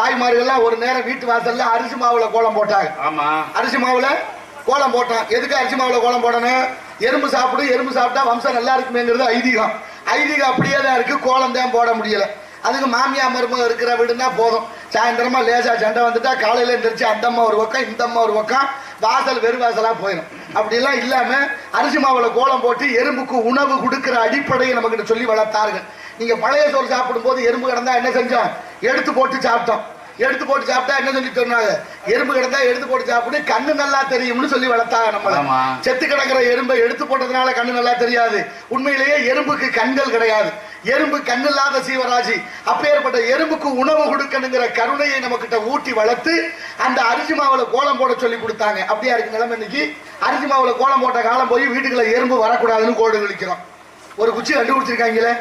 தாய்மார்கள்லாம் ஒரு நேரம் வீட்டு வாசல்ல அரிசி மாவுல கோலம் போட்டாங்க. ஆமா. அரிசி மாவுல கோலம் போட்டான். எதுக்கு அரிசி மாவுல கோலம் போடணும்? எறும்பு சாப்பிடு எறும்பு சாப்பிட்டா வம்சம் நல்லா இருக்குமேங்கிறது ஐதீகம். ஐதீகம் அப்படியே தான் இருக்கு. கோலம் தான் போட முடியல. அதுக்கு மாமியா மருமக இருக்கிற வீடுனா போதும். சாயந்தரமா லேசா சண்டை வந்துட்டா காலையில எந்திரிச்சு அந்த அம்மா ஒரு பக்கம் இந்த அம்மா ஒரு பக்கம் வாசல் வெறு வாசலா போயிடும் அப்படியெல்லாம் இல்லாம அரிசி மாவுல கோலம் போட்டு எறும்புக்கு உணவு கொடுக்கிற அடிப்படையை நமக்கு சொல்லி வளர்த்தார்கள். நீங்க பழைய சோறு சாப்பிடும் போது எறும்பு கிடந்தா என்ன செஞ்சோம்? எடுத்து போட்டு சாப்பிட்டோம். எடுத்து போட்டு சாப்பிட்டா என்ன சொல்லி சொன்னாங்க எறும்பு கிடந்தா எடுத்து போட்டு சாப்பிடு கண்ணு நல்லா தெரியும்னு சொல்லி வளர்த்தாங்க நம்மள. செத்து கிடக்கிற எறும்பை எடுத்து போட்டதுனால கண்ணு நல்லா தெரியாது. உண்மையிலேயே எறும்புக்கு கண்கள் கிடையாது. எறும்பு கண்ணில்லாத சீவராசி அப்பேற்பட்ட எறும்புக்கு உணவு கொடுக்கணுங்கிற கருணையை நம்மகிட்ட ஊட்டி வளர்த்து அந்த அரிசி மாவுல கோலம் போட சொல்லி கொடுத்தாங்க. அப்படியா இருக்கு நிலைமை இன்னைக்கு? அரிசி மாவுல கோலம் போட்ட காலம் போய் வீட்டுக்குள்ள எறும்பு வரக்கூடாதுன்னு கோடு கிழிக்கிறோம். ஒரு குச்சி கண்டுபிடிச்சிருக்காங்களே?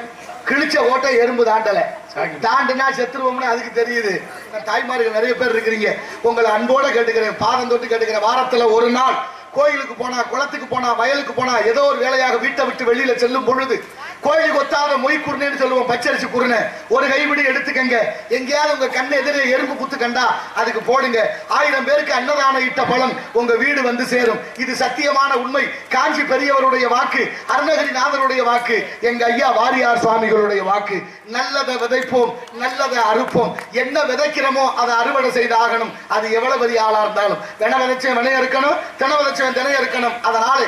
கிழிச்ச ஓட்டை எறும்பு தாண்டல. தாண்டினா செத்துருவோம்னு அதுக்கு தெரியுது. தாய்மார்கள் நிறைய பேர் இருக்கிறீங்க. உங்களை அன்போட கேட்டுக்கிறேன் பாதம் தொட்டு கேட்டுக்கிறேன். வாரத்துல ஒரு நாள் கோயிலுக்கு போனா குளத்துக்கு போனா வயலுக்கு போனா ஏதோ ஒரு வேலையாக வீட்டை விட்டு வெளியில செல்லும் பொழுது கோயிலுக்கு கொத்தாத மொய் குருணைன்னு சொல்லுவோம் பச்சரிசி குருணை. ஒரு கைப்பிடி எடுத்துக்கங்க. எங்கேயாவது உங்க கண்ணு எதிரே எறும்பு குத்து கண்டா அதுக்கு போடுங்க. ஆயிரம் பேருக்கு அன்னதானம் இட்ட பலன் உங்க வீடு வந்து சேரும். இது சத்தியமான உண்மை. காஞ்சி பெரியவருடைய வாக்கு அருணகிரிநாதருடைய வாக்கு எங்க ஐயா வாரியார் சுவாமிகளுடைய வாக்கு. நல்லதை விதைப்போம் நல்லதை அறுப்போம். என்ன விதைக்கிறோமோ அதை அறுவடை செய்து ஆகணும். அது எவ்வளவு பெரிய ஆளா இருந்தாலும். வென விதைச்சேன் வினைய இருக்கணும் தின விதைச்சவன் தினைய இருக்கணும். அதனால